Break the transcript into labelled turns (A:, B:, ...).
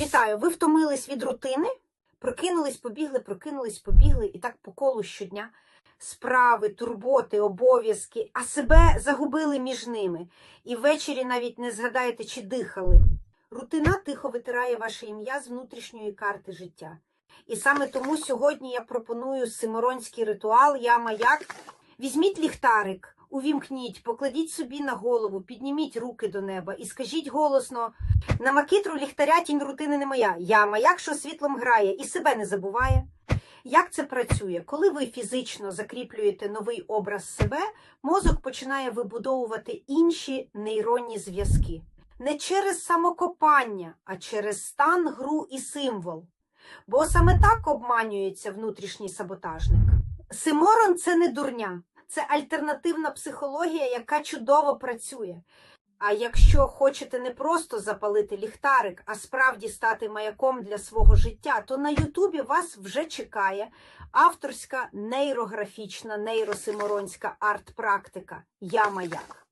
A: Вітаю! Ви втомились від рутини? Прокинулись, побігли, прокинулись, побігли, і так по колу щодня. Справи, турботи, обов'язки, а себе загубили між ними. І ввечері навіть не згадаєте, чи дихали. Рутина тихо витирає ваше ім'я з внутрішньої карти життя. І саме тому сьогодні я пропоную симоронський ритуал Я маяк. Візьміть ліхтарик, увімкніть, покладіть собі на голову, підніміть руки до неба і скажіть голосно: на макітру ліхтаря тінь рутини не моя. Я маяк, що світлом грає, і себе не забуває. Як це працює? Коли ви фізично закріплюєте новий образ себе, мозок починає вибудовувати інші нейронні зв'язки. Не через самокопання, а через стан, гру і символ. Бо саме так обманюється внутрішній саботажник. Симорон це не дурня, це альтернативна психологія, яка чудово працює. А якщо хочете не просто запалити ліхтарик, а справді стати маяком для свого життя, то на Ютубі вас вже чекає авторська нейрографічна нейросиморонська арт-практика Я маяк.